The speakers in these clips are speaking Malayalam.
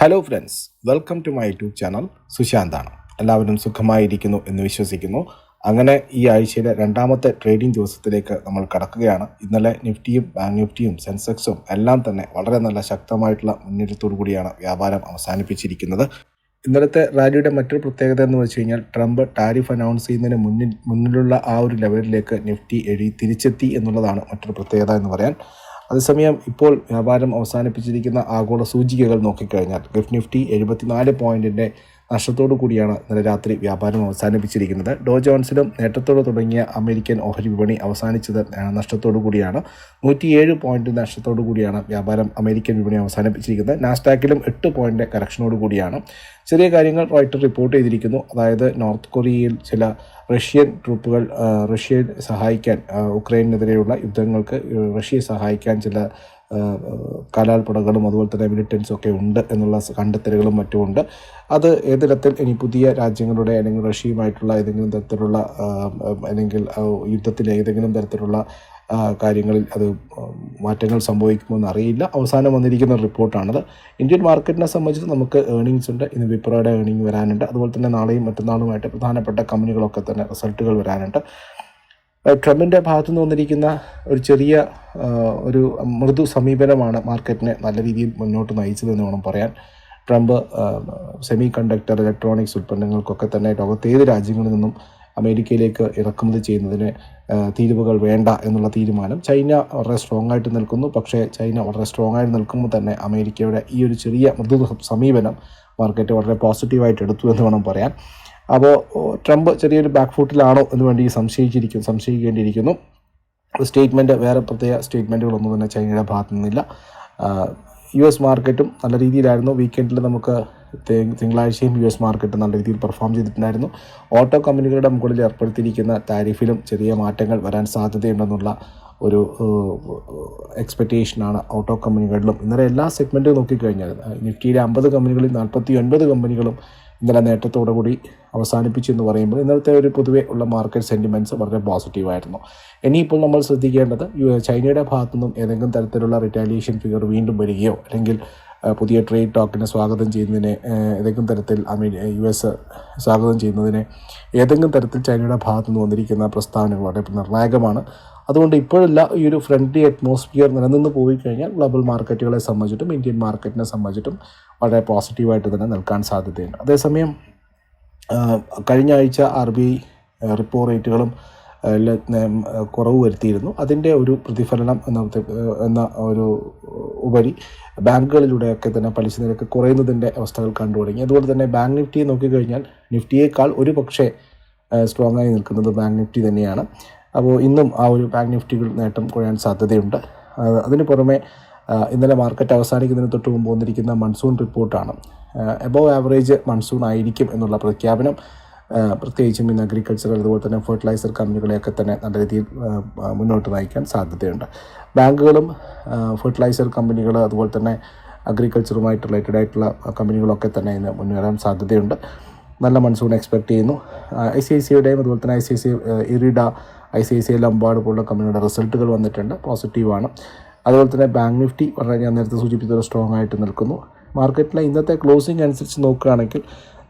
Hello friends welcome to my YouTube channel സുശാന്താണ്. എല്ലാവരും സുഖമായിരിക്കുന്നു എന്ന് വിശ്വസിക്കുന്നു. അങ്ങനെ ഈ ആഴ്ചയിലെ രണ്ടാമത്തെ ട്രേഡിംഗ് ദിവസത്തിലേക്ക് നമ്മൾ കടക്കുകയാണ്. ഇന്നലെ നിഫ്റ്റിയും ബാങ്ക് നിഫ്റ്റിയും സെൻസെക്സും എല്ലാം തന്നെ വളരെ നല്ല ശക്തമായിട്ടുള്ള മുന്നേറ്റത്തോടു കൂടിയാണ് വ്യാപാരം അവസാനിപ്പിച്ചിരിക്കുന്നത്. ഇന്നലത്തെ റാലിയുടെ മറ്റൊരു പ്രത്യേകത എന്ന് വെച്ച് കഴിഞ്ഞാൽ ട്രംപ് ടാരിഫ് അനൗൺസ് ചെയ്യുന്നതിന് മുന്നിൽ മുന്നിലുള്ള ആ ഒരു ലെവലിലേക്ക് നിഫ്റ്റി എഴി തിരിച്ചെത്തി എന്നുള്ളതാണ് മറ്റൊരു പ്രത്യേകത എന്ന് പറയാൻ. അതേസമയം ഇപ്പോൾ വ്യാപാരം അവസാനിപ്പിച്ചിരിക്കുന്ന ആഗോള സൂചികകൾ നോക്കിക്കഴിഞ്ഞാൽ ഗിഫ്റ്റ് നിഫ്റ്റി എഴുപത്തിനാല് പോയിന്റിന്റെ നഷ്ടത്തോടു കൂടിയാണ് ഇന്നലെ രാത്രി വ്യാപാരം അവസാനിപ്പിച്ചിരിക്കുന്നത്. ഡോ ജോൺസിലും നേട്ടത്തോടെ തുടങ്ങിയ അമേരിക്കൻ ഓഹരി വിപണി അവസാനിച്ചത് നഷ്ടത്തോടു കൂടിയാണ്. നൂറ്റിയേഴ് പോയിന്റ് നഷ്ടത്തോടു കൂടിയാണ് വ്യാപാരം അമേരിക്കൻ വിപണി അവസാനിപ്പിച്ചിരിക്കുന്നത്. നാസ്ഡാക്കിലും എട്ട് പോയിന്റ് കറക്ഷനോട് കൂടിയാണ്. ചെറിയ കാര്യങ്ങൾ റോയിട്ടർ റിപ്പോർട്ട് ചെയ്തിരിക്കുന്നു. അതായത് നോർത്ത് കൊറിയയിൽ ചില റഷ്യൻ ട്രൂപ്പുകൾ റഷ്യയെ സഹായിക്കാൻ ഉക്രൈനെതിരെയുള്ള യുദ്ധങ്ങൾക്ക് റഷ്യയെ സഹായിക്കാൻ ചില കലാൽപ്പടകളും അതുപോലെ തന്നെ മിലിറ്റൻസും ഒക്കെ ഉണ്ട് എന്നുള്ള കണ്ടെത്തലുകളും മറ്റുമുണ്ട് അത് ഏത് തരത്തിൽ ഇനി പുതിയ രാജ്യങ്ങളുടെ അല്ലെങ്കിൽ റഷ്യയുമായിട്ടുള്ള ഏതെങ്കിലും തരത്തിലുള്ള അല്ലെങ്കിൽ യുദ്ധത്തിൽ ഏതെങ്കിലും തരത്തിലുള്ള കാര്യങ്ങളിൽ അത് മാറ്റങ്ങൾ സംഭവിക്കുമെന്ന് അറിയില്ല. അവസാനം വന്നിരിക്കുന്ന റിപ്പോർട്ടാണത്. ഇന്ത്യൻ മാർക്കറ്റിനെ സംബന്ധിച്ച് നമുക്ക് ഏണിങ്സ് ഉണ്ട് ഇന്ന് വിപ്രോയുടെ ഏണിംഗ് വരാനുണ്ട്. അതുപോലെ തന്നെ നാളെയും മറ്റന്നാളുമായിട്ട് പ്രധാനപ്പെട്ട കമ്പനികളൊക്കെ തന്നെ റിസൾട്ടുകൾ വരാനുണ്ട്. ട്രംപിന്റെ ഭാഗത്തു നിന്ന് വന്നിരിക്കുന്ന ഒരു ചെറിയ ഒരു മൃദു സമീപനമാണ് മാർക്കറ്റിനെ നല്ല രീതിയിൽ മുന്നോട്ട് നയിച്ചതെന്ന് വേണം പറയാൻ. ട്രംപ് സെമി കണ്ടക്ടർ ഇലക്ട്രോണിക്സ് ഉൽപ്പന്നങ്ങൾക്കൊക്കെ തന്നെ ലോകത്തേത് രാജ്യങ്ങളിൽ നിന്നും അമേരിക്കയിലേക്ക് ഇറക്കുമതി ചെയ്യുന്നതിന് തീരുവകൾ വേണ്ട എന്നുള്ള തീരുമാനം ചൈന വളരെ സ്ട്രോങ് ആയിട്ട് നിൽക്കുന്നു. പക്ഷേ ചൈന വളരെ സ്ട്രോങ് ആയിട്ട് നിൽക്കുമ്പോൾ തന്നെ അമേരിക്കയുടെ ഈ ഒരു ചെറിയ മൃദു സമീപനം മാർക്കറ്റ് വളരെ പോസിറ്റീവായിട്ട് എടുത്തു എന്ന് വേണം പറയാൻ. അപ്പോൾ ട്രംപ് ചെറിയൊരു ബാക്ക് ഫുട്ടിലാണോ എന്ന് വേണ്ടി സംശയിച്ചിരിക്കും സംശയിക്കേണ്ടിയിരിക്കുന്നു. സ്റ്റേറ്റ്മെന്റ് വേറെ പ്രത്യേക സ്റ്റേറ്റ്മെന്റുകളൊന്നും തന്നെ ചൈനയുടെ ഭാഗത്തു നിന്നില്ല. യു എസ് മാർക്കറ്റും നല്ല രീതിയിലായിരുന്നു. വീക്കെൻഡിൽ നമുക്ക് തിങ്കളാഴ്ചയും യു എസ് മാർക്കറ്റ് നല്ല രീതിയിൽ പെർഫോം ചെയ്തിട്ടുണ്ടായിരുന്നു. ഓട്ടോ കമ്പനികളുടെ മുകളിൽ ഏർപ്പെടുത്തിയിരിക്കുന്ന താരിഫിലും ചെറിയ മാറ്റങ്ങൾ വരാൻ സാധ്യതയുണ്ടെന്നുള്ള ഒരു എക്സ്പെക്റ്റേഷനാണ് ഓട്ടോ കമ്പനികളിലും. ഇന്നലെ എല്ലാ സെഗ്മെന്റും നോക്കിക്കഴിഞ്ഞാൽ നിഫ്റ്റിയിലെ അമ്പത് കമ്പനികളിൽ നാൽപ്പത്തി ഒൻപത് കമ്പനികളും ഇന്നലെ നേട്ടത്തോടു കൂടി അവസാനിപ്പിച്ചു എന്ന് പറയുമ്പോൾ ഇന്നലത്തെ ഒരു പൊതുവെ ഉള്ള മാർക്കറ്റ് സെന്റിമെന്റ്സ് വളരെ പോസിറ്റീവായിരുന്നു ഇനിയിപ്പോൾ നമ്മൾ ശ്രദ്ധിക്കേണ്ടത് ചൈനയുടെ ഭാഗത്തു നിന്നും ഏതെങ്കിലും തരത്തിലുള്ള റിറ്റാലിയേഷൻ ഫിഗർ വീണ്ടും വരികയോ അല്ലെങ്കിൽ പുതിയ ട്രേഡ് ടോക്കിനെ സ്വാഗതം ചെയ്യുന്നതിനെ ഏതെങ്കിലും തരത്തിൽ അമേരിക്ക യു എസ് സ്വാഗതം ചെയ്യുന്നതിനെ ഏതെങ്കിലും തരത്തിൽ ചൈനയുടെ ഭാഗത്തു നിന്ന് വന്നിരിക്കുന്ന പ്രസ്താവനകൾ വളരെ നിർണായകമാണ്. അതുകൊണ്ട് ഇപ്പോഴല്ല ഈ ഒരു ഫ്രണ്ട്ലി അറ്റ്മോസ്ഫിയർ നിലനിന്ന് പോയി കഴിഞ്ഞാൽ ഗ്ലോബൽ മാർക്കറ്റുകളെ സംബന്ധിച്ചിട്ടും ഇന്ത്യൻ മാർക്കറ്റിനെ സംബന്ധിച്ചിട്ടും വളരെ പോസിറ്റീവായിട്ട് തന്നെ നിൽക്കാൻ സാധ്യതയുണ്ട്. അതേസമയം കഴിഞ്ഞ ആഴ്ച ആർ ബി ഐ റിപ്പോ റേറ്റുകളും കുറവ് വരുത്തിയിരുന്നു. അതിന്റെ ഒരു പ്രതിഫലനം എന്ന എന്ന ഒരു ഉപരി ബാങ്കുകളിലൂടെയൊക്കെ തന്നെ പലിശ നിരക്ക് കുറയുന്നതിന്റെ അവസ്ഥകൾ കണ്ടു തുടങ്ങി. അതുപോലെ തന്നെ ബാങ്ക് നിഫ്റ്റിയെ നോക്കിക്കഴിഞ്ഞാൽ നിഫ്റ്റിയേക്കാൾ ഒരു പക്ഷേ സ്ട്രോങ് ആയി നിൽക്കുന്നത് ബാങ്ക് നിഫ്റ്റി തന്നെയാണ്. അപ്പോൾ ഇന്നും ആ ഒരു ബാങ്ക് നിഫ്റ്റികൾ നേട്ടം കുറയാൻ സാധ്യതയുണ്ട്. അതിന് പുറമെ ഇന്നലെ മാർക്കറ്റ് അവസാനിക്കുന്നതിന് തൊട്ട് മുമ്പ് വന്നിരിക്കുന്ന മൺസൂൺ റിപ്പോർട്ടാണ്. എബോവ് ആവറേജ് മൺസൂൺ ആയിരിക്കും എന്നുള്ള പ്രഖ്യാപനം പ്രത്യേകിച്ചും ഇന്ന് അഗ്രികൾച്ചറൽ അതുപോലെ തന്നെ ഫെർട്ടിലൈസർ കമ്പനികളെയൊക്കെ തന്നെ നല്ല രീതിയിൽ മുന്നോട്ട് നയിക്കാൻ സാധ്യതയുണ്ട്. ബാങ്കുകളും ഫെർട്ടിലൈസർ കമ്പനികൾ അതുപോലെ തന്നെ അഗ്രികൾച്ചറുമായിട്ട് റിലേറ്റഡ് ആയിട്ടുള്ള കമ്പനികളൊക്കെ തന്നെ ഇന്ന് മുന്നേറാൻ സാധ്യതയുണ്ട്. നല്ല മൺസൂൺ എക്സ്പെക്റ്റ് ചെയ്യുന്നു. ഐ സി ഐ സിയുടെയും അതുപോലെ തന്നെ I C I C IREDA I C I C Lombard പോലുള്ള കമ്പനികളുടെ റിസൾട്ടുകൾ വന്നിട്ടുണ്ട്. പോസിറ്റീവാണ് അതുപോലെ തന്നെ ബാങ്ക് നിഫ്റ്റി വളരെ ഞാൻ നേരത്തെ സൂചിപ്പിച്ചത് സ്ട്രോങ് ആയിട്ട് നിൽക്കുന്നു. മാർക്കറ്റിലെ ഇന്നത്തെ ക്ലോസിംഗ് അനുസരിച്ച് നോക്കുകയാണെങ്കിൽ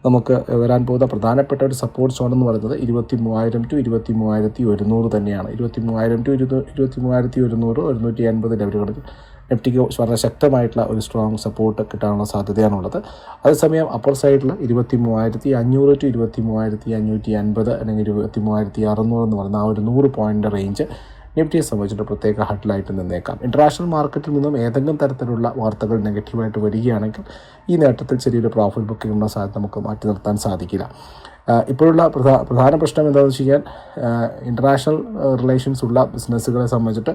നമുക്ക് വരാൻ പോകുന്ന പ്രധാനപ്പെട്ട ഒരു സപ്പോർട്ട് സോൺ എന്ന് പറയുന്നത് ഇരുപത്തി മൂവായിരം ടു ഇരുപത്തി മൂവായിരത്തി ഒരുന്നൂറ് തന്നെയാണ്. ഇരുപത്തി മൂവായിരം ടു ഇരുന്നൂ ഇരുപത്തി മൂവായിരത്തി ഒരുന്നൂറ് ഒരുന്നൂറ്റി അൻപത് ലെവലുകളിൽ നിഫ്റ്റിക്ക് വളരെ ശക്തമായിട്ടുള്ള ഒരു സ്ട്രോങ് സപ്പോർട്ട് കിട്ടാനുള്ള സാധ്യതയാണുള്ളത്. അതേസമയം അപ്പർ സൈഡിൽ ഇരുപത്തി മൂവായിരത്തി അഞ്ഞൂറ് ടു ഇരുപത്തി മൂവായിരത്തി അഞ്ഞൂറ്റി അൻപത് അല്ലെങ്കിൽ ഇരുപത്തി മൂവായിരത്തി അറുന്നൂറ് എന്ന് പറയുന്ന ആ ഒരു നൂറ് പോയിന്റ് റേഞ്ച് നിഫ്റ്റിയെ സംബന്ധിച്ചിട്ട് പ്രത്യേക ഹട്ടിലായിട്ട് നിന്നേക്കാം. ഇന്റർനാഷണൽ മാർക്കറ്റിൽ നിന്നും ഏതെങ്കിലും തരത്തിലുള്ള വാർത്തകൾ നെഗറ്റീവായിട്ട് വരികയാണെങ്കിൽ ഈ നേട്ടത്തിൽ ചെറിയൊരു പ്രോഫിറ്റ് ബുക്കിംഗ് ഉള്ള സാധ്യത നമുക്ക് മാറ്റി നിർത്താൻ സാധിക്കില്ല. ഇപ്പോഴുള്ള പ്രധാ പ്രധാന പ്രശ്നം എന്താണെന്ന് വെച്ച് കഴിഞ്ഞാൽ ഇന്റർനാഷണൽ റിലേഷൻസ് ഉള്ള ബിസിനസ്സുകളെ സംബന്ധിച്ചിട്ട്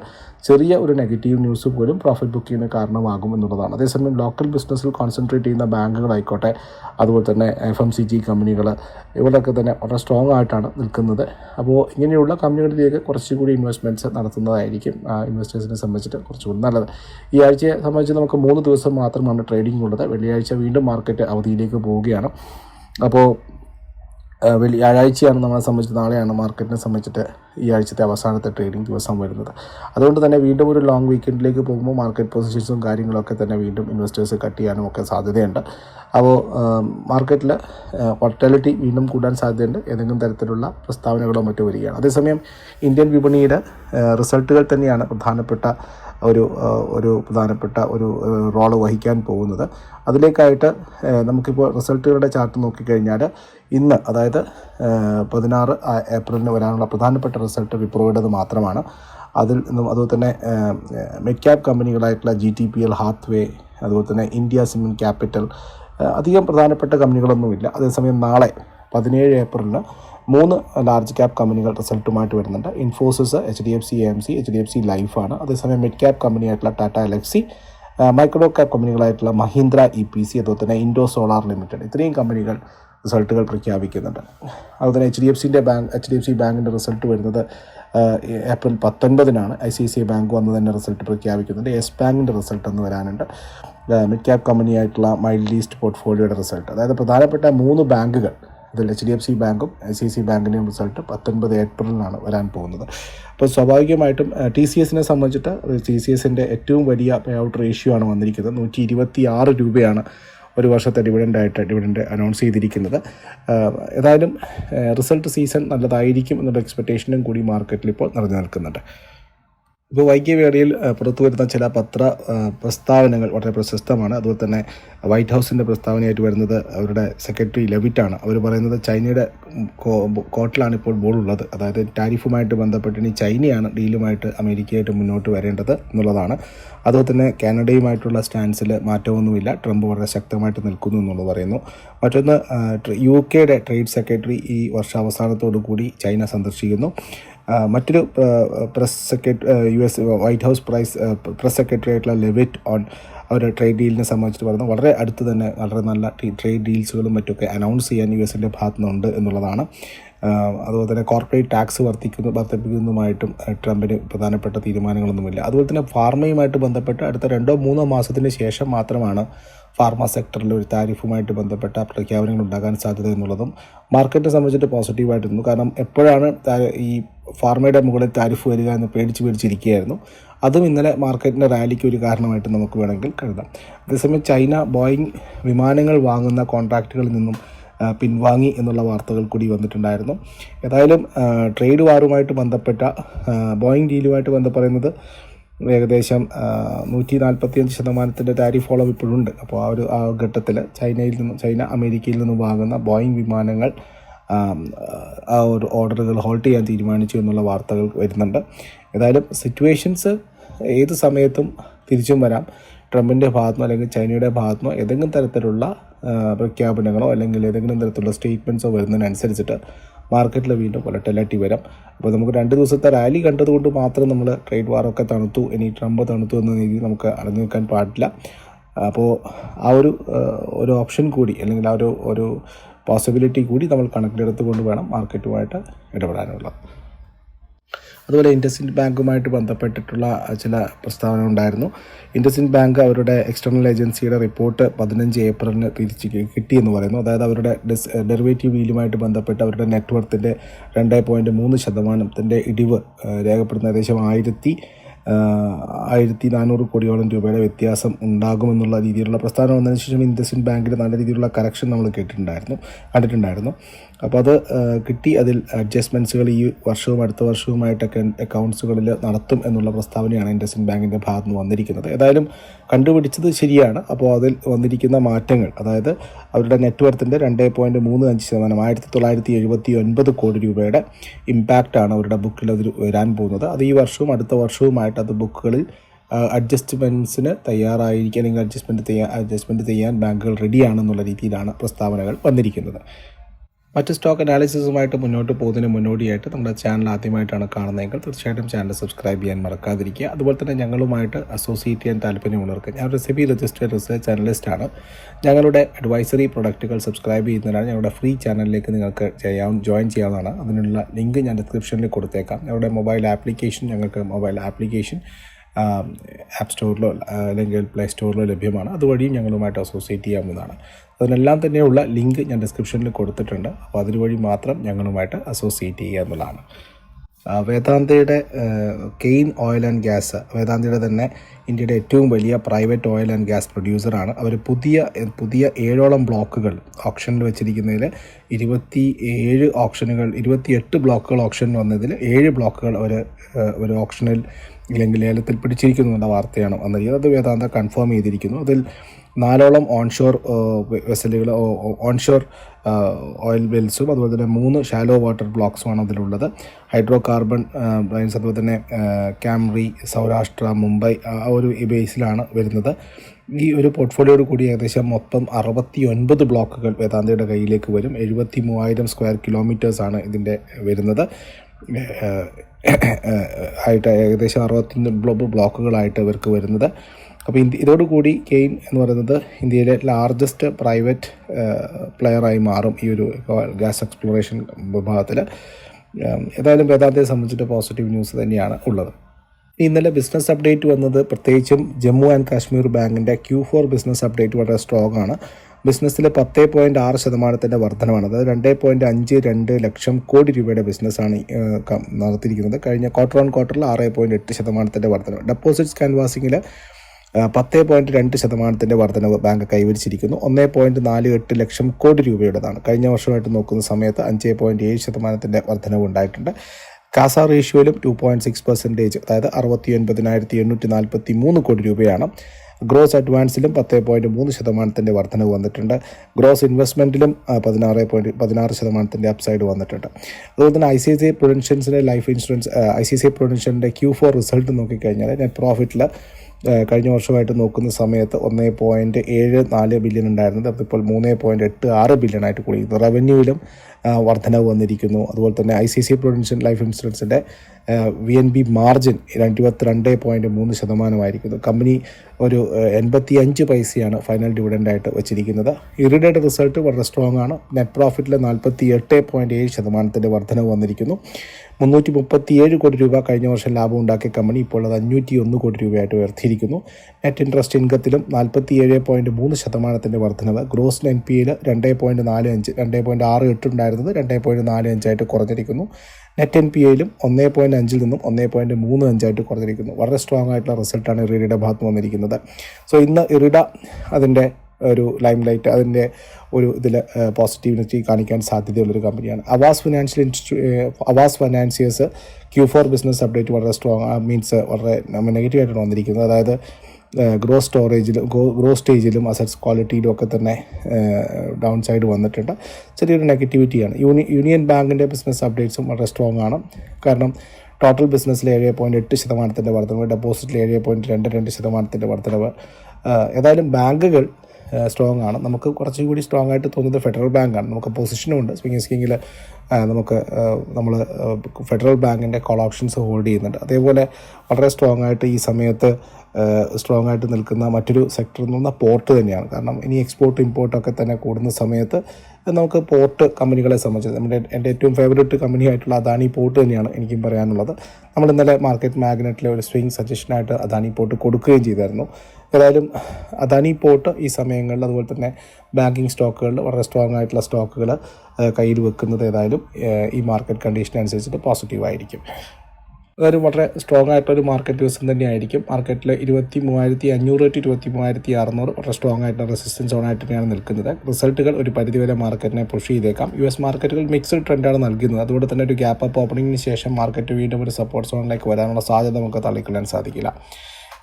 ചെറിയ ഒരു നെഗറ്റീവ് ന്യൂസ് പോലും പ്രോഫിറ്റ് ബുക്കിങ്ങിന് കാരണമാകും എന്നുള്ളതാണ്. അതേസമയം ലോക്കൽ ബിസിനസ്സിൽ കോൺസെൻട്രേറ്റ് ചെയ്യുന്ന ബാങ്കുകളായിക്കോട്ടെ അതുപോലെ തന്നെ എഫ് എം സി ജി കമ്പനികൾ ഇവരൊക്കെ തന്നെ വളരെ സ്ട്രോങ് ആയിട്ടാണ് നിൽക്കുന്നത്. അപ്പോൾ ഇങ്ങനെയുള്ള കമ്പനികളിലേക്ക് കുറച്ചുകൂടി ഇൻവെസ്റ്റ്മെന്റ്സ് നടത്തുന്നതായിരിക്കും ഇൻവെസ്റ്റേഴ്സിനെ സംബന്ധിച്ചിട്ട് കുറച്ചുകൂടി നല്ലത്. ഈ ആഴ്ചയെ സംബന്ധിച്ച് നമുക്ക് മൂന്ന് ദിവസം മാത്രമാണ് ട്രേഡിംഗ് ഉള്ളത്. വെള്ളിയാഴ്ച വീണ്ടും മാർക്കറ്റ് അവധിയിലേക്ക് പോവുകയാണ്. അപ്പോൾ വ്യാഴാഴ്ചയാണ് നമ്മളെ സംബന്ധിച്ച് നാളെയാണ് മാർക്കറ്റിനെ സംബന്ധിച്ചിട്ട് ഈ ആഴ്ചത്തെ അവസാനത്തെ ട്രേഡിംഗ് ദിവസം വരുന്നത്. അതുകൊണ്ട് തന്നെ വീണ്ടും ഒരു ലോങ് വീക്കെൻഡിലേക്ക് പോകുമ്പോൾ മാർക്കറ്റ് പൊസിഷൻസും കാര്യങ്ങളൊക്കെ തന്നെ വീണ്ടും ഇൻവെസ്റ്റേഴ്സ് കട്ട് ചെയ്യാനും ഒക്കെ സാധ്യതയുണ്ട്. അപ്പോൾ മാർക്കറ്റിൽ വോൾട്ടാലിറ്റി വീണ്ടും കൂടാൻ സാധ്യതയുണ്ട്. ഏതെങ്കിലും തരത്തിലുള്ള പ്രസ്താവനകളോ മറ്റോ വരികയാണ്. അതേസമയം ഇന്ത്യൻ വിപണിയുടെ റിസൾട്ടുകൾ തന്നെയാണ് പ്രധാനപ്പെട്ട ഒരു ഒരു പ്രധാനപ്പെട്ട ഒരു റോൾ വഹിക്കാൻ പോകുന്നത്. അതിലേക്കായിട്ട് നമുക്കിപ്പോൾ റിസൾട്ടുകളുടെ ചാർട്ട് നോക്കിക്കഴിഞ്ഞാൽ ഇന്ന് അതായത് പതിനാറ് ഏപ്രിലിന് വരാനുള്ള പ്രധാനപ്പെട്ട റിസൾട്ട് വിപ്രോയുടേത് മാത്രമാണ്. അതിൽ നിന്നും അതുപോലെ തന്നെ mid cap കമ്പനികളായിട്ടുള്ള G T P L Hathway അതുപോലെ തന്നെ ഇന്ത്യ സിമെന്റ് ക്യാപിറ്റൽ അധികം പ്രധാനപ്പെട്ട കമ്പനികളൊന്നുമില്ല. അതേസമയം നാളെ പതിനേഴ് ഏപ്രിലിന് മൂന്ന് ലാർജ് ക്യാപ് കമ്പനികൾ റിസൾട്ടുമായിട്ട് വരുന്നുണ്ട്. Infosys H D F C M C H D F C ലൈഫാണ് അതേസമയം മിഡ് ക്യാപ് കമ്പനിയായിട്ടുള്ള ടാറ്റ എലക്സി മൈക്രോ ക്യാപ് കമ്പനികളായിട്ടുള്ള മഹീന്ദ്ര ഇ പി സി അതുപോലെ തന്നെ ഇൻഡോ സോളാർ ലിമിറ്റഡ് ഇത്രയും കമ്പനികൾ റിസൾട്ടുകൾ പ്രഖ്യാപിക്കുന്നുണ്ട്. അതുപോലെ എച്ച് ഡി എഫ് സിന്റെ bank H D F C ബാങ്കിന്റെ റിസൾട്ട് വരുന്നത് ഏപ്രിൽ പത്തൊൻപതിനാണ്. ഐ സി സി ബാങ്ക് വന്ന് തന്നെ റിസൾട്ട് പ്രഖ്യാപിക്കുന്നുണ്ട്. യെസ് ബാങ്കിന്റെ റിസൾട്ട് എന്ന് വരാനുണ്ട്. മിഡ് ക്യാപ് കമ്പനിയായിട്ടുള്ള മൈൽഡ് ലീസ്റ്റ് പോർട്ട്ഫോളിയോയുടെ റിസൾട്ട്. അതായത് പ്രധാനപ്പെട്ട മൂന്ന് ബാങ്കുകൾ അതിൽ എച്ച് ഡി എഫ് സി ബാങ്കും ഐ സി സി ബാങ്കിന്റെയും റിസൾട്ട് പത്തൊൻപത് ഏപ്രിലിനാണ് വരാൻ പോകുന്നത്. അപ്പോൾ സ്വാഭാവികമായിട്ടും ടി സി എസിനെ സംബന്ധിച്ചിട്ട് ടി സി എസിന്റെ ഏറ്റവും വലിയ പേ ഔട്ട് റേഷ്യോ ആണ് വന്നിരിക്കുന്നത്. നൂറ്റി ഇരുപത്തി ആറ് രൂപയാണ് ഒരു വർഷത്തെ ഡിവിഡന്റായിട്ട് ഡിവിഡന്റ് അനൗൺസ് ചെയ്തിരിക്കുന്നത്. ഏതായാലും റിസൾട്ട് സീസൺ നല്ലതായിരിക്കും എന്നുള്ള എക്സ്പെക്റ്റേഷനും കൂടി മാർക്കറ്റിൽ ഇപ്പോൾ നിറഞ്ഞു നിൽക്കുന്നുണ്ട്. ഇപ്പോൾ വൈകിയവേളയിൽ പുറത്തു വരുന്ന ചില പത്ര പ്രസ്താവനകൾ വളരെ പ്രശസ്തമാണ്. അതുപോലെ തന്നെ വൈറ്റ് ഹൗസിന്റെ പ്രസ്താവനയായിട്ട് വരുന്നത് അവരുടെ സെക്രട്ടറി ലെവിറ്റാണ്. അവർ പറയുന്നത് ചൈനയുടെ കോട്ടിലാണ് ഇപ്പോൾ ബോൾ ഉള്ളത് അതായത് ടാരിഫുമായിട്ട് ബന്ധപ്പെട്ട് ഇനി ചൈനയാണ് ഡീലുമായിട്ട് അമേരിക്കയായിട്ട് മുന്നോട്ട് വരേണ്ടത് എന്നുള്ളതാണ്. അതുപോലെ തന്നെ കാനഡയുമായിട്ടുള്ള സ്റ്റാൻസിൽ മാറ്റമൊന്നുമില്ല. ട്രംപ് വളരെ ശക്തമായിട്ട് നിൽക്കുന്നു എന്നുള്ളത് പറയുന്നു. മറ്റൊന്ന് യു കെയുടെ ട്രേഡ് സെക്രട്ടറി ഈ വർഷാവസാനത്തോടു കൂടി ചൈന സന്ദർശിക്കുന്നു. മറ്റൊരു press secretary U S White House price press secretary ആയിട്ടുള്ള ലെവിറ്റ് ഓൺ അവരുടെ ട്രേഡ് ഡീലിനെ സംബന്ധിച്ചിട്ട് പറയുന്നത് വളരെ അടുത്ത് തന്നെ വളരെ നല്ല ട്രേഡ് ഡീൽസുകളും മറ്റൊക്കെ അനൗൺസ് ചെയ്യാൻ യു എസിന്റെ ഭാഗത്തുനിന്നുണ്ട് എന്നുള്ളതാണ്. അതുപോലെ തന്നെ കോർപ്പറേറ്റ് ടാക്സ് വർദ്ധിക്കുന്നു വർദ്ധിപ്പിക്കുന്നതുമായിട്ടും ട്രംപിന് പ്രധാനപ്പെട്ട തീരുമാനങ്ങളൊന്നുമില്ല. അതുപോലെ തന്നെ ഫാർമയുമായിട്ട് ബന്ധപ്പെട്ട് അടുത്ത രണ്ടോ മൂന്നോ മാസത്തിന് ശേഷം മാത്രമാണ് ഫാർമ സെക്ടറിൽ ഒരു താരിഫുമായിട്ട് ബന്ധപ്പെട്ട പ്രഖ്യാപനങ്ങൾ ഉണ്ടാകാൻ സാധ്യത എന്നുള്ളതും മാർക്കറ്റിനെ സംബന്ധിച്ചിട്ട് പോസിറ്റീവായിട്ടിരുന്നു കാരണം എപ്പോഴാണ് ഈ ഫാർമയുടെ മുകളിൽ താരിഫ് വരിക എന്ന് പേടിച്ച് പേടിച്ചിരിക്കുകയായിരുന്നു. അതും ഇന്നലെ മാർക്കറ്റിന്റെ റാലിക്ക് ഒരു കാരണമായിട്ട് നമുക്ക് വേണമെങ്കിൽ കരുതാം. അതേസമയം ചൈന ബോയിങ് വിമാനങ്ങൾ വാങ്ങുന്ന കോൺട്രാക്റ്റുകളിൽ നിന്നും പിൻവാങ്ങി എന്നുള്ള വാർത്തകൾ കൂടി വന്നിട്ടുണ്ടായിരുന്നു. ഏതായാലും ട്രേഡ് വാറുമായിട്ട് ബന്ധപ്പെട്ട ബോയിങ് ഡീലുമായിട്ട് ബന്ധപ്പെടുന്നത് ഏകദേശം നൂറ്റി നാൽപ്പത്തിയഞ്ച് ശതമാനത്തിന്റെ ടാരിഫോളം ഇപ്പോഴുണ്ട്. അപ്പോൾ ആ ഒരു ആ ഘട്ടത്തിൽ ചൈനയിൽ നിന്നും ചൈന അമേരിക്കയിൽ നിന്നും വാങ്ങുന്ന ബോയിങ് വിമാനങ്ങൾ ആ ഒരു ഓർഡറുകൾ ഹോൾട്ട് ചെയ്യാൻ തീരുമാനിച്ചു എന്നുള്ള വാർത്തകൾ വരുന്നുണ്ട്. ഏതായാലും സിറ്റുവേഷൻസ് ഏത് സമയത്തും തിരിച്ചും വരാം. ട്രംപിന്റെ ഭാഗത്തുനിന്നോ അല്ലെങ്കിൽ ചൈനയുടെ ഭാഗത്തുനിന്നോ ഏതെങ്കിലും തരത്തിലുള്ള പ്രഖ്യാപനങ്ങളോ അല്ലെങ്കിൽ ഏതെങ്കിലും തരത്തിലുള്ള സ്റ്റേറ്റ്മെന്റ്സോ വരുന്നതിനനുസരിച്ചിട്ട് മാർക്കറ്റിൽ വീണ്ടും വൊലറ്റിലിറ്റി വരാം. അപ്പോൾ നമുക്ക് രണ്ട് ദിവസത്തെ റാലി കണ്ടതുകൊണ്ട് മാത്രം നമ്മൾ ട്രേഡ് വാറൊക്കെ തണുത്തു ഇനി ട്രംപ് തണുത്തു എന്ന രീതിയിൽ നമുക്ക് അടഞ്ഞു നിൽക്കാൻ പാടില്ല. അപ്പോൾ ആ ഒരു ഒരു ഓപ്ഷൻ കൂടി അല്ലെങ്കിൽ ആ ഒരു ഒരു പോസിബിലിറ്റി കൂടി നമ്മൾ കണക്കിലെടുത്തുകൊണ്ട് വേണം മാർക്കറ്റുമായിട്ട് ഇടപെടാനുള്ളത് അതുപോലെ ഇൻഡസിൻഡ് ബാങ്കുമായിട്ട് ബന്ധപ്പെട്ടിട്ടുള്ള ചില പ്രസ്താവന ഉണ്ടായിരുന്നു ഇൻഡസിൻഡ് ബാങ്ക് അവരുടെ എക്സ്റ്റേണൽ ഏജൻസിയുടെ റിപ്പോർട്ട് പതിനഞ്ച് ഏപ്രിലിന് തിരിച്ച് കിട്ടിയെന്ന് പറയുന്നു. അതായത് അവരുടെ ഡിസ് ഡെറിവേറ്റീവ് ഡീലുമായിട്ട് ബന്ധപ്പെട്ട് അവരുടെ നെറ്റ്വർത്തിന്റെ രണ്ട് പോയിന്റ് മൂന്ന് ശതമാനത്തിന്റെ ഇടിവ് രേഖപ്പെടുന്ന ഏകദേശം ആയിരത്തി ആയിരത്തി നാനൂറ് കോടിയോളം രൂപയുടെ വ്യത്യാസം ഉണ്ടാകുമെന്നുള്ള രീതിയിലുള്ള പ്രസ്ഥാനം വന്നതിന് ശേഷം ഇൻഡസിൻ ബാങ്കിന്റെ നല്ല രീതിയിലുള്ള കറക്ഷൻ നമ്മൾ കേട്ടിട്ടുണ്ടായിരുന്നു കണ്ടിട്ടുണ്ടായിരുന്നു. അപ്പോൾ അത് കിട്ടി. അതിൽ അഡ്ജസ്റ്റ്മെന്റ്സുകൾ ഈ വർഷവും അടുത്ത വർഷവുമായിട്ടൊക്കെ അക്കൗണ്ട്സുകളിൽ നടത്തും എന്നുള്ള പ്രസ്താവനയാണ് ഇൻഡസ്ഇൻ ബാങ്കിന്റെ ഭാഗത്ത് നിന്ന് വന്നിരിക്കുന്നത്. ഏതായാലും കണ്ടുപിടിച്ചത് ശരിയാണ്. അപ്പോൾ അതിൽ വന്നിരിക്കുന്ന മാറ്റങ്ങൾ അതായത് അവരുടെ നെറ്റ്വർത്തിന്റെ രണ്ട് പോയിന്റ് മൂന്ന് അഞ്ച് ശതമാനം ആയിരത്തി തൊള്ളായിരത്തി എഴുപത്തി ഒൻപത് കോടി രൂപയുടെ ഇമ്പാക്റ്റാണ് അവരുടെ ബുക്കിൽ അതിൽ വരാൻ പോകുന്നത്. അത് ഈ വർഷവും അടുത്ത വർഷവുമായിട്ട് അത് ബുക്കുകളിൽ അഡ്ജസ്റ്റ്മെന്റ്സിന് തയ്യാറായിരിക്കുക അല്ലെങ്കിൽ അഡ്ജസ്റ്റ്മെന്റ് ചെയ്യാൻ അഡ്ജസ്റ്റ്മെന്റ് ചെയ്യാൻ ബാങ്കുകൾ റെഡിയാണെന്നുള്ള രീതിയിലാണ് പ്രസ്താവനകൾ വന്നിരിക്കുന്നത്. മറ്റ് സ്റ്റോക്ക് അനാലിസിസുമായിട്ട് മുന്നോട്ട് പോകുന്നതിന് മുന്നോടിയായിട്ട് നമ്മുടെ ചാനൽ ആദ്യമായിട്ടാണ് കാണുന്നതെങ്കിൽ തീർച്ചയായിട്ടും ചാനൽ സബ്സ്ക്രൈബ് ചെയ്യാൻ മറക്കാതിരിക്കുക. അതുപോലെ തന്നെ ഞങ്ങളുമായിട്ട് അസോസിയേറ്റ് ചെയ്യാൻ താല്പര്യമുള്ളവർക്ക് ഞാൻ റെസിപ്പി രജിസ്റ്റേഡ് റിസർച്ച് അനലിസ്റ്റാണ് ഞങ്ങളുടെ അഡ്വൈസറി പ്രൊഡക്റ്റുകൾ സബ്സ്ക്രൈബ് ചെയ്യുന്നതിനാണ് ഞങ്ങളുടെ ഫ്രീ ചാനലിലേക്ക് നിങ്ങൾക്ക് ചെയ്യാൻ ജോയിൻ ചെയ്യാവുന്നതാണ്. അതിനുള്ള ലിങ്ക് ഞാൻ ഡിസ്ക്രിപ്ഷനിൽ കൊടുത്തേക്കാം. ഞങ്ങളുടെ മൊബൈൽ ആപ്ലിക്കേഷൻ ഞങ്ങൾക്ക് മൊബൈൽ ആപ്ലിക്കേഷൻ ആപ്പ് സ്റ്റോറിലോ അല്ലെങ്കിൽ പ്ലേ സ്റ്റോറിലോ ലഭ്യമാണ്. അതുവഴിയും ഞങ്ങളുമായിട്ട് അസോസിയേറ്റ് ചെയ്യാവുന്നതാണ്. അതിനെല്ലാം തന്നെയുള്ള ലിങ്ക് ഞാൻ ഡിസ്ക്രിപ്ഷനിൽ കൊടുത്തിട്ടുണ്ട്. അപ്പോൾ അതുവഴി മാത്രം ഞങ്ങളുമായിട്ട് അസോസിയേറ്റ് ചെയ്യുക എന്നുള്ളതാണ്. വേദാന്തയുടെ കെയിൻ ഓയിൽ ആൻഡ് ഗ്യാസ്. വേദാന്തയുടെ തന്നെ ഇന്ത്യയുടെ ഏറ്റവും വലിയ പ്രൈവറ്റ് ഓയിൽ ആൻഡ് ഗ്യാസ് പ്രൊഡ്യൂസറാണ്. അവർ പുതിയ പുതിയ ഏഴോളം ബ്ലോക്കുകൾ ഓപ്ഷനിൽ വെച്ചിരിക്കുന്നതിൽ ഇരുപത്തി ഏഴ് ഓപ്ഷനുകൾ ഇരുപത്തിയെട്ട് ബ്ലോക്കുകൾ ഓപ്ഷനിൽ വന്നതിൽ ഏഴ് ബ്ലോക്കുകൾ അവർ ഒരു ഓപ്ഷനിൽ ഇല്ലെങ്കിൽ ലേലത്തിൽ പിടിച്ചിരിക്കുന്നു എന്ന വാർത്തയാണ് വന്നിരിക്കുന്നത്. അത് വേദാന്ത കൺഫേം ചെയ്തിരിക്കുന്നു. അതിൽ നാലോളം ഓൺഷോർ വെസലുകൾ ഓൺഷോർ ഓയിൽ വെൽസും അതുപോലെ തന്നെ മൂന്ന് ഷാലോ വാട്ടർ ബ്ലോക്സുമാണ് അതിലുള്ളത്. ഹൈഡ്രോ കാർബൺ ബ്ലൈൻസ് അതുപോലെ തന്നെ ക്യാമറി സൗരാഷ്ട്ര മുംബൈ ആ ഒരു ബേസിലാണ് വരുന്നത്. ഈ ഒരു പോർട്ട്ഫോളിയോട് കൂടി ഏകദേശം മൊത്തം അറുപത്തി ഒൻപത് ബ്ലോക്കുകൾ വേദാന്തയുടെ കയ്യിലേക്ക് വരും. എഴുപത്തി മൂവായിരം സ്ക്വയർ കിലോമീറ്റേഴ്സാണ് ഇതിന്റെ വരുന്നത്. ആയിട്ട് ഏകദേശം അറുപത്തി ബ്ലോക്കുകളായിട്ട് ഇവർക്ക് വരുന്നത്. അപ്പോൾ ഇതോടുകൂടി കെയിൻ എന്ന് പറയുന്നത് ഇന്ത്യയിലെ ലാർജസ്റ്റ് പ്രൈവറ്റ് പ്ലെയറായി മാറും ഈ ഒരു ഗ്യാസ് എക്സ്പ്ലോറേഷൻ വിഭാഗത്തിൽ ഏതായാലും വേദാന്തയെ സംബന്ധിച്ചിട്ട് പോസിറ്റീവ് ന്യൂസ് തന്നെയാണ് ഉള്ളത്. ഇന്നലെ ബിസിനസ് അപ്ഡേറ്റ് വന്നത് പ്രത്യേകിച്ചും ജമ്മു ആൻഡ് കാശ്മീർ ബാങ്കിന്റെ ക്യൂ ഫോർ ബിസിനസ് അപ്ഡേറ്റ് വളരെ സ്ട്രോങ് ആണ്. ബിസിനസ്സിൽ പത്ത് പോയിന്റ് ആറ് ശതമാനത്തിന്റെ വർധനമാണ് അതായത് രണ്ട് പോയിന്റ് അഞ്ച് രണ്ട് ലക്ഷം കോടി രൂപയുടെ ബിസിനസ്സാണ് നടത്തിയിരിക്കുന്നത്. കഴിഞ്ഞ ക്വാർട്ടർ ഓൺ ക്വാർട്ടറിൽ ആറ് പോയിന്റ് എട്ട് ശതമാനത്തിന്റെ വർധനം ഡെപ്പോസിറ്റ്സ് ക്യാൻവാസിങ്ങിൽ പത്ത് പോയിന്റ് രണ്ട് ശതമാനത്തിന്റെ വർധനവ് ബാങ്ക് കൈവരിച്ചിരിക്കുന്നു. ഒന്ന് പോയിന്റ് നാല് എട്ട് ലക്ഷം കോടി രൂപയുടേതാണ്. കഴിഞ്ഞ വർഷമായിട്ട് നോക്കുന്ന സമയത്ത് അഞ്ച് പോയിന്റ് ഏഴ് ശതമാനത്തിന്റെ വർധനവ് ഉണ്ടായിട്ടുണ്ട്. കാസ റേഷ്യോയിലും ടു പോയിന്റ് സിക്സ് പെർസെന്റേജ് അതായത് അറുപത്തി ഒൻപതിനായിരത്തി എണ്ണൂറ്റി നാൽപ്പത്തി മൂന്ന് കോടി രൂപയാണ്. ഗ്രോസ് അഡ്വാൻസിലും പത്ത് പോയിന്റ് മൂന്ന് ശതമാനത്തിന്റെ വർധനവ് വന്നിട്ടുണ്ട്. ഗ്രോസ് ഇൻവെസ്റ്റ്മെന്റിലും പതിനാറ് പോയിന്റ് പതിനാറ് ശതമാനത്തിന്റെ അപ്സൈഡ് വന്നിട്ടുണ്ട്. അതുപോലെ തന്നെ I C C I life insurance I C C പ്രൊഡൻഷന്റെ Q four result നോക്കിക്കഴിഞ്ഞാൽ നെറ്റ് പ്രോഫിറ്റിൽ കഴിഞ്ഞ വർഷമായിട്ട് നോക്കുന്ന സമയത്ത് ഒന്ന് പോയിന്റ് ഏഴ് നാല് ബില്യൺ ഉണ്ടായിരുന്നത്. അതിപ്പോൾ മൂന്ന് പോയിന്റ് എട്ട് ആറ് ബില്യൺ ആയിട്ട് കൂടിയിരുന്നു റവന്യൂവിലും വർധനവ് വന്നിരിക്കുന്നു. അതുപോലെ തന്നെ I C C Prudential life ഇൻഷുറൻസിന്റെ V N B margin ഇരുപത്തിരണ്ട് പോയിന്റ് മൂന്ന് ശതമാനമായിരിക്കുന്നു. കമ്പനി ഒരു എൺപത്തി അഞ്ച് പൈസയാണ് ഫൈനൽ ഡിവിഡന്റായിട്ട് വെച്ചിരിക്കുന്നത്. ഇറിഡയുടെ റിസൾട്ട് വളരെ സ്ട്രോങ് ആണ്. നെറ്റ് പ്രോഫിറ്റിൽ നാൽപ്പത്തി എട്ട് പോയിന്റ് ഏഴ് ശതമാനത്തിന്റെ വർധനവ് വന്നിരിക്കുന്നു. മുന്നൂറ്റി മുപ്പത്തിയേഴ് കോടി രൂപ കഴിഞ്ഞ വർഷം ലാഭം ഉണ്ടാക്കിയ കമ്പനി ഇപ്പോൾ അത് അഞ്ഞൂറ്റി ഒന്ന് കോടി രൂപയായിട്ട് ഉയർത്തിയിരിക്കുന്നു. നെറ്റ് ഇൻട്രസ്റ്റ് ഇൻകത്തിലും നാൽപ്പത്തി ഏഴ് പോയിന്റ് മൂന്ന് ശതമാനത്തിന്റെ വർധനവ്. ഗ്രോസ് എൻ പി എയിൽ രണ്ട് പോയിന്റ് നാല് അഞ്ച് രണ്ട് പോയിന്റ് ആറ് എട്ട് ഉണ്ടായിരുന്നത് രണ്ട് പോയിന്റ് നാല് അഞ്ചായിട്ട് കുറഞ്ഞിരിക്കുന്നു. നെറ്റ് എൻ പി എയിലും ഒന്ന് പോയിന്റ് അഞ്ചിൽ നിന്നും ഒന്ന് പോയിന്റ് മൂന്ന് അഞ്ചായിട്ട് കുറഞ്ഞിരിക്കുന്നു. വളരെ സ്ട്രോങ് ആയിട്ടുള്ള റിസൾട്ടാണ് ഇറിഡയുടെ ഭാഗത്ത് വന്നിരിക്കുന്നത്. സോ ഇന്ന് ഇറിഡ അതിന്റെ ഒരു ലൈം ലൈറ്റ് അതിന്റെ ഒരു ഇതിൽ പോസിറ്റിവിറ്റി കാണിക്കാൻ സാധ്യതയുള്ളൊരു കമ്പനിയാണ് Aavas financial institute Aavas financiers Q four business update വളരെ സ്ട്രോങ് മീൻസ് വളരെ നെഗറ്റീവ് ആയിട്ടാണ് വന്നിരിക്കുന്നത്. അതായത് ഗ്രോ സ്റ്റോറേജിലും ഗ്രോ സ്റ്റേജിലും അസറ്റ്സ് ക്വാളിറ്റിയിലും ഒക്കെ തന്നെ ഡൗൺ സൈഡ് വന്നിട്ടുണ്ട്. ചെറിയൊരു നെഗറ്റിവിറ്റിയാണ് യൂണി യൂണിയൻ ബാങ്കിന്റെ ബിസിനസ് അപ്ഡേറ്റ്സും വളരെ സ്ട്രോങ് ആണ്. കാരണം ടോട്ടൽ ബിസിനസ്സിൽ ഏഴ് പോയിന്റ് എട്ട് ശതമാനത്തിന്റെ വർധനവ് ഡെപ്പോസിറ്റിൽ ഏഴ് പോയിന്റ് രണ്ട് രണ്ട് ശതമാനത്തിന്റെ വർധനവ് ഏതായാലും ബാങ്കുകൾ സ്ട്രോങ് ആണ്. നമുക്ക് കുറച്ചും കൂടി സ്ട്രോങ് ആയിട്ട് തോന്നുന്നത് ഫെഡറൽ ബാങ്കാണ് നമുക്ക് പൊസിഷനും ഉണ്ട്. സ്വിംഗ് സ്കിങ്ങിൽ നമുക്ക് നമ്മൾ ഫെഡറൽ ബാങ്കിന്റെ കോൾ ഓപ്ഷൻസ് ഹോൾഡ് ചെയ്യുന്നുണ്ട്. അതേപോലെ വളരെ സ്ട്രോങ് ആയിട്ട് ഈ സമയത്ത് സ്ട്രോങ് ആയിട്ട് നിൽക്കുന്ന മറ്റൊരു സെക്ടർ എന്ന് പറഞ്ഞാൽ പോർട്ട് തന്നെയാണ്. കാരണം ഇനി എക്സ്പോർട്ട് ഇമ്പോർട്ടൊക്കെ തന്നെ കൂടുന്ന സമയത്ത് നമുക്ക് പോർട്ട് കമ്പനികളെ സംബന്ധിച്ച് നമ്മുടെ എന്റെ ഏറ്റവും ഫേവറേറ്റ് കമ്പനിയായിട്ടുള്ള അദാനി പോർട്ട് തന്നെയാണ് എനിക്കും പറയാനുള്ളത്. നമ്മൾ ഇന്നലെ മാർക്കറ്റ് മാഗ്നറ്റിലെ ഒരു സ്വിംഗ് സജഷനായിട്ട് അദാനി പോർട്ട് കൊടുക്കുകയും ചെയ്തായിരുന്നു. ഏതായാലും അദാനി പോർട്ട് ഈ സമയങ്ങളിൽ അതുപോലെ തന്നെ ബാങ്കിങ് സ്റ്റോക്കുകളിൽ വളരെ സ്ട്രോങ് ആയിട്ടുള്ള സ്റ്റോക്കുകൾ കയ്യിൽ വെക്കുന്നത് ഏതായാലും ഈ മാർക്കറ്റ് കണ്ടീഷൻ അനുസരിച്ചിട്ട് പോസിറ്റീവായിരിക്കും അതൊരു വളരെ സ്ട്രോങ് ആയിട്ടൊരു മാർക്കറ്റ് ദിവസം തന്നെയായിരിക്കും. മാർക്കറ്റിൽ ഇരുപത്തി മൂവായിരത്തി അഞ്ഞൂറ് ടു ഇരുപത്തി മൂവായിരത്തി അറുന്നൂറ് വളരെ സ്ട്രോങ് ആയിട്ടുള്ള റെസിസ്റ്റൻസ് സോണായിട്ട് തന്നെയാണ് നിൽക്കുന്നത്. റിസൾട്ടുകൾ ഒരു പരിധിവരെ മാർക്കറ്റിനെ പുഷ് ചെയ്തേക്കാം. യു എസ് മാർക്കറ്റുകൾ മിക്സ്ഡ് ട്രെൻഡാണ് നൽകുന്നത്. അതുകൊണ്ട് തന്നെ ഒരു ഗ്യാപ്പ് അപ്പ് ഓപ്പണിങ്ങിന് ശേഷം മാർക്കറ്റ് വീണ്ടും ഒരു സപ്പോർട്ട് സോണിലേക്ക് വരാനുള്ള സാധ്യത നമുക്ക് തള്ളിക്കൊള്ളാൻ സാധിക്കില്ല.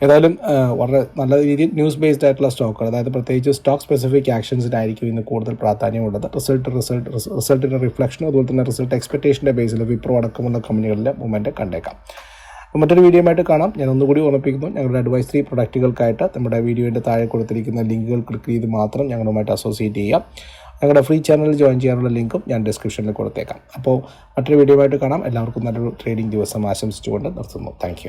ഏതായാലും വളരെ നല്ല രീതിയിൽ ന്യൂസ് ബേസ്ഡ് ആയിട്ടുള്ള സ്റ്റോക്കുകൾ അതായത് പ്രത്യേകിച്ച് സ്റ്റോക്ക് സ്പെസിഫിക് ആക്ഷൻസിനായിരിക്കും ഇന്ന് കൂടുതൽ പ്രാധാന്യമുള്ളത്. റിസൾട്ട് റിസൾട്ട് റിസൾട്ടിന്റെ റിഫ്ലക്ഷനും അതുപോലെ തന്നെ റിസൾട്ട് എക്സ്പെക്ടേഷന്റെ ബേസിൽ വിപ്രോ അടക്കമുള്ള കമ്പനികളിലെ മൂവ്മെന്റ് കണ്ടേക്കാം. മറ്റൊരു വീഡിയോ ആയിട്ട് കാണാം. ഞാൻ ഒന്നുകൂടി ഓർമ്മിപ്പിക്കുന്നു ഞങ്ങളുടെ അഡ്വൈസറി പ്രൊഡക്റ്റുകൾക്കായിട്ട് നമ്മുടെ വീഡിയോയുടെ താഴെ കൊടുത്തിരിക്കുന്ന ലിങ്കുകൾ ക്ലിക്ക് ചെയ്ത് മാത്രം ഞങ്ങളുമായിട്ട് അസോസിയേറ്റ് ചെയ്യാം ഞങ്ങളുടെ ഫ്രീ ചാനൽ ജോയിൻ ചെയ്യാനുള്ള ലിങ്കും ഞാൻ ഡിസ്ക്രിപ്ഷനിൽ കൊടുത്തേക്കാം. അപ്പോൾ മറ്റൊരു വീഡിയോ ആയിട്ട് കാണാം. എല്ലാവർക്കും നല്ലൊരു ട്രേഡിംഗ് ദിവസം ആശംസിച്ചുകൊണ്ട് നിർത്തുന്നു. താങ്ക്